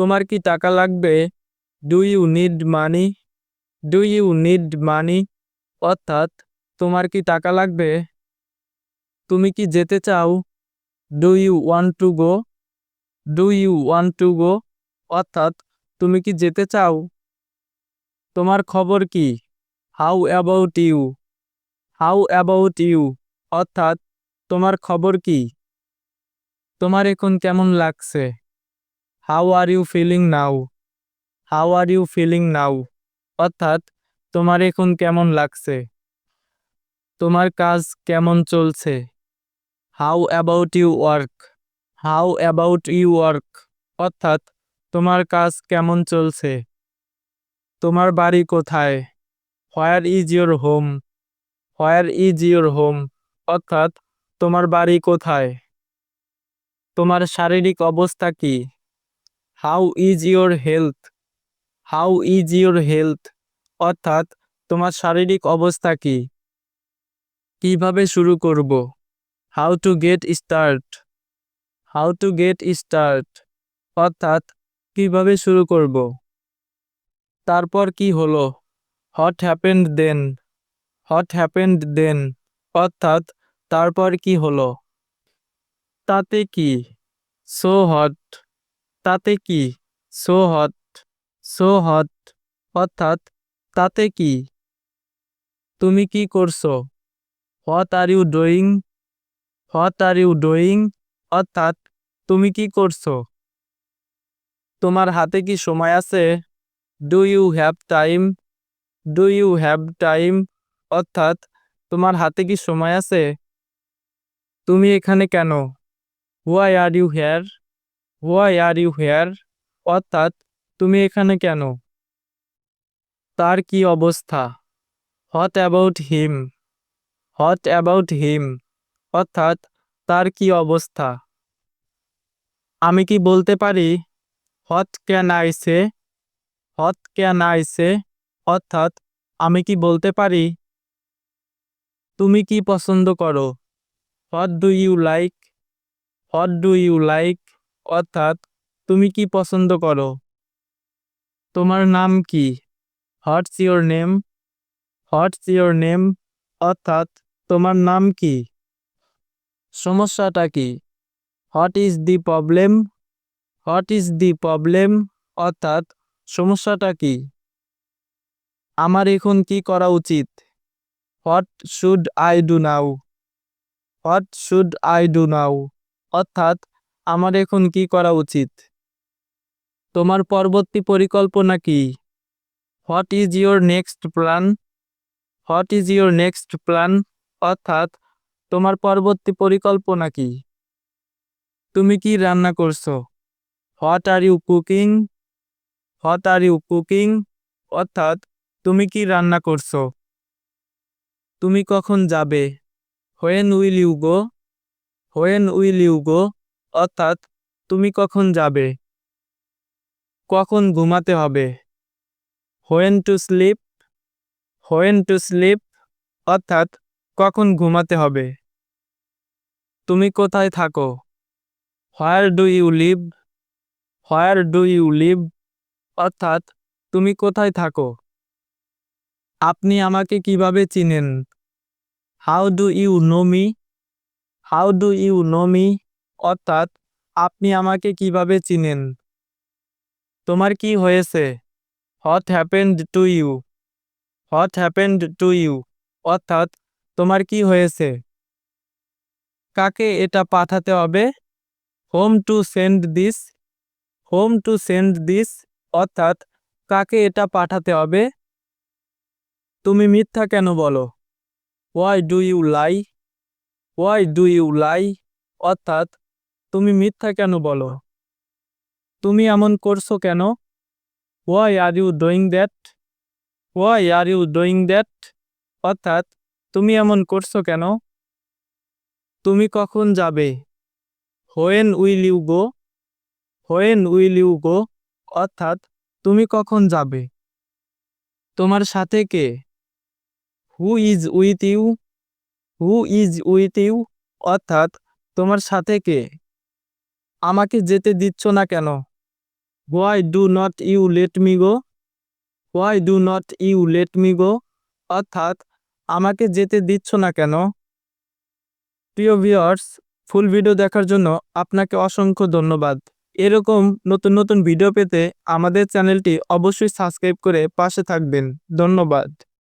তোমার কি টাকা লাগবে? Do you need money do you need money অর্থাৎ, তোমার কি টাকা লাগবে? তুমি কি যেতে চাও? Do you want to go do you want to go অর্থাৎ, তুমি কি যেতে চাও? তোমার খবর কি? How about you how about you অর্থাৎ, তোমার খবর কি? তোমার এখন কেমন লাগছে? How are you feeling now how are you feeling now অর্থাৎ, তোমার এখন কেমন লাগছে? তোমার কাজ কেমন চলছে? How about you work how about you work অর্থাৎ, তোমার কাজ কেমন চলছে? তোমার বাড়ি কোথায়? Where is your home where is your home অর্থাৎ, তোমার বাড়ি কোথায়? তোমার শারীরিক অবস্থা কি? How is your health how is your health অর্থাৎ, তোমার শারীরিক অবস্থা কি? কীভাবে শুরু করব? How to get start how to get start অর্থাৎ, কীভাবে শুরু করব? তারপর কি হলো? What happened then what happened then অর্থাৎ, তারপর কি হলো? তাতে কি? সো হট তাতে কি সো হট সো হট অর্থাৎ তাতে কি? তুমি কি করছ? What are you doing? What are you doing? অর্থাৎ তুমি কি করছ? তোমার হাতে কি সময় আছে? Do you have time? Do you have time? অর্থাৎ তোমার হাতে কি সময় আছে? তুমি এখানে কেন? Why are you here? Why are you here অর্থাৎ তুমি এখানে কেন? তার কি অবস্থা? What about him what about him অর্থাৎ তার কি অবস্থা? আমি কি বলতে পারি? What can I say what can I say অর্থাৎ আমি কি বলতে পারি? তুমি কি পছন্দ করো? What do you like what do you like অর্থাৎ তুমি কি পছন্দ করো? তোমার নাম কি? What's your name what's your name অর্থাৎ তোমার নাম কি? সমস্যাটা কি? What is the problem what is the problem অর্থাৎ সমস্যাটা কি? আমার এখন কি করা উচিত? What should I do now what should I do now অর্থাৎ আমার এখন কি করা উচিত? তোমার পরবর্তী পরিকল্পনা কি? What is your next plan what is your next plan অর্থাৎ, তোমার পরবর্তী পরিকল্পনা কি? তুমি কি রান্না করছ? What are you cooking what are you cooking অর্থাৎ, তুমি কি রান্না করছ? তুমি কখন যাবে? When will you go when will you go অর্থাৎ তুমি কখন যাবে? কখন ঘুমাতে হবে? When to sleep when to sleep অর্থাৎ কখন ঘুমাতে হবে? তুমি কোথায় থাকো? Where do you live where do you live অর্থাৎ তুমি কোথায় থাকো? আপনি আমাকে কীভাবে চিনেন? How do you know me how do you know me অর্থাৎ আপনি আমাকে কীভাবে চিনেন? তোমার কি হয়েছে? What happened to you what happened to you অর্থাৎ তোমার কি হয়েছে? কাকে এটা পাঠাতে হবে? Whom to send this whom to send this অর্থাৎ কাকে এটা পাঠাতে হবে? তুমি মিথ্যা কেন বলো? Why do you lie why do you lie অর্থাৎ তুমি মিথ্যা কেন বলো? তুমি এমন করছ কেন? Why are you doing that why are you doing that অর্থাৎ, তুমি এমন করছ কেন? তুমি কখন যাবে? When will you go when will you go অর্থাৎ, তুমি কখন যাবে? তোমার সাথে কে? Who is with you who is with you অর্থাৎ, তোমার সাথে কে? আমাকে যেতে দিচ্ছ না কেন? Why do not you let me go why do not you let me go অর্থাৎ আমাকে যেতে দিচ্ছ না কেন? প্রিয় ভিউয়ার্স ফুল ভিডিও দেখার জন্য আপনাকে অসংখ্য ধন্যবাদ। এরকম নতুন নতুন ভিডিও পেতে আমাদের চ্যানেলটি অবশ্যই সাবস্ক্রাইব করে পাশে থাকবেন। ধন্যবাদ।